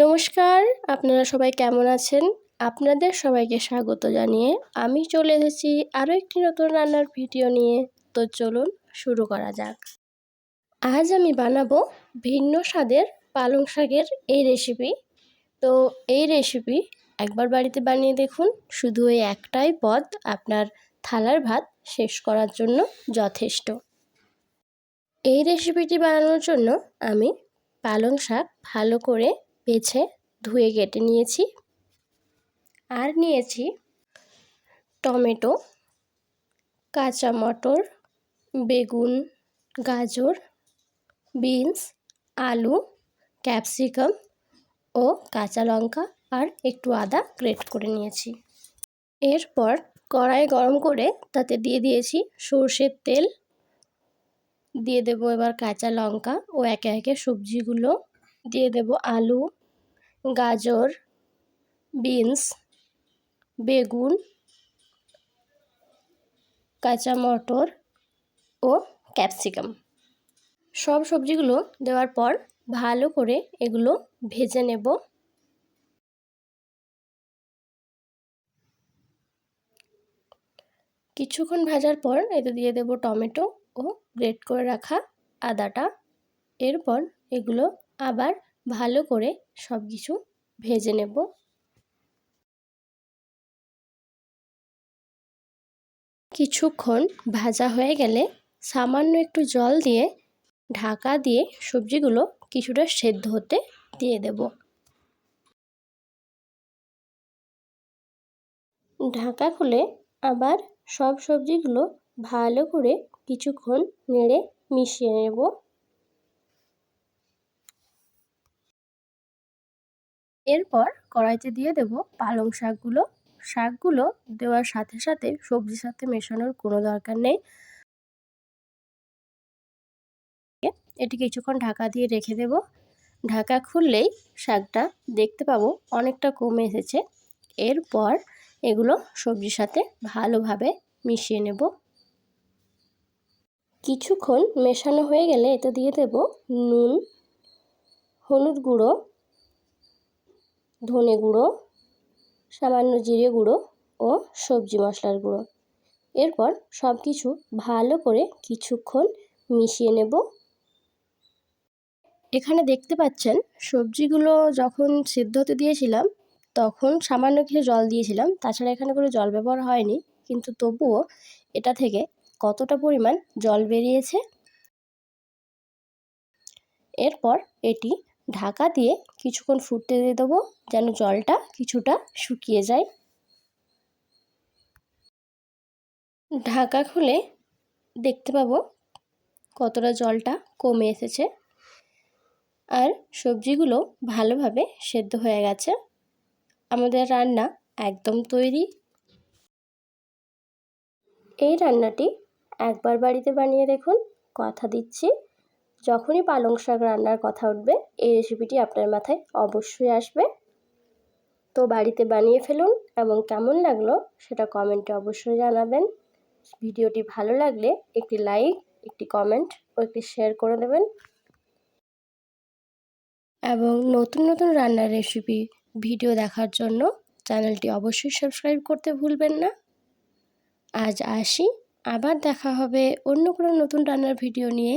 নমস্কার, আপনারা সবাই কেমন আছেন? আপনাদের সবাইকে স্বাগত জানিয়ে আমি চলে এসেছি আরও একটি নতুন রান্নার ভিডিও নিয়ে। তো চলুন শুরু করা যাক। আজ আমি বানাবো ভিন্ন স্বাদের পালং শাকের এই রেসিপি তো এই রেসিপি একবার বাড়িতে বানিয়ে দেখুন। শুধু এই একটাই পদ আপনার থালার ভাত শেষ করার জন্য যথেষ্ট। এই রেসিপিটি বানানোর জন্য আমি পালং শাক ভালো করে বেছে ধুয়ে কেটে নিয়েছি। আর নিয়েছি টমেটো, কাঁচা মটর, বেগুন, গাজর, বিনস, আলু, ক্যাপসিকাম ও কাঁচা লঙ্কা আর একটু আদা গ্রেট করে নিয়েছি। এরপর কড়াই গরম করে তাতে দিয়ে দিয়েছি সর্ষের তেল। দিয়ে দেবো এবার কাঁচা লঙ্কা ও একে একে সবজিগুলো। দিয়ে দেব আলু, গাজর, বিনস, বেগুন, কাঁচা মটর ও ক্যাপসিকাম। সব সবজিগুলো দেওয়ার পর ভালো করে এগুলো ভেজে নেব। কিছুক্ষণ ভাজার পর এতে দিয়ে দেব টমেটো ও গ্রেট করে রাখা আদাটা। এরপর এগুলো আবার ভালো করে সব কিছু ভেজে নেব। কিছুক্ষণ ভাজা হয়ে গেলে সামান্য একটু জল দিয়ে ঢাকা দিয়ে সবজিগুলো কিছুটা সেদ্ধ হতে দিয়ে দেব। ঢাকা খুলে আবার সব সবজিগুলো ভালো করে কিছুক্ষণ নেড়ে মিশিয়ে নেব। এরপর কড়াইতে দিয়ে দেব পালং শাকগুলো। শাকগুলো দেওয়ার সাথে সাথে সবজির সাথে মেশানোর কোনো দরকার নেই। এটি কিছুক্ষণ ঢাকা দিয়ে রেখে দেব। ঢাকা খুললেই শাকটা দেখতে পাবো অনেকটা কমে এসেছে। এরপর এগুলো সবজির সাথে ভালোভাবে মিশিয়ে নেব। কিছুক্ষণ মেশানো হয়ে গেলে এতে দিয়ে দেব নুন, হলুদ গুঁড়ো ধনে গুঁড়ো, সামান্য জিরে গুঁড়ো ও সবজি মশলার গুঁড়ো। এরপর সব কিছু ভালো করে কিছুক্ষণ মিশিয়ে নেব। এখানে দেখতে পাচ্ছেন, সবজিগুলো যখন সিদ্ধ হতে দিয়েছিলাম, তখন সামান্য কিছু জল দিয়েছিলাম। তাছাড়া এখানে কোনো জল ব্যবহার হয়নি, কিন্তু তবুও এটা থেকে কতটা পরিমাণ জল বেরিয়েছে? এরপর এটি ঢাকা দিয়ে কিছুক্ষণ ফুটতে দিয়ে দেবো, যেন জলটা কিছুটা শুকিয়ে যায়। ঢাকা খুলে দেখতে পাবো কতটা জলটা কমে এসেছে। আর সবজিগুলো ভালোভাবে সেদ্ধ হয়ে গেছে। আমাদের রান্না একদম তৈরি। এই রান্নাটি একবার বাড়িতে বানিয়ে দেখুন, কথা দিচ্ছি। যখনই পালং শাক রান্নার কথা উঠবে, এই রেসিপিটি আপনার মাথায় অবশ্যই আসবে। তো বাড়িতে বানিয়ে ফেলুন এবং কেমন লাগল সেটা কমেন্টে অবশ্যই জানাবেন। ভিডিওটি ভালো লাগলে একটি লাইক একটি কমেন্ট ও একটি শেয়ার করে দেবেন। এবং নতুন নতুন রান্নার রেসিপি ভিডিও দেখার জন্য চ্যানেলটি অবশ্যই সাবস্ক্রাইব করতে ভুলবেন না। আজ আসি, আবার দেখা হবে অন্য কোনো নতুন রান্নার ভিডিও নিয়ে।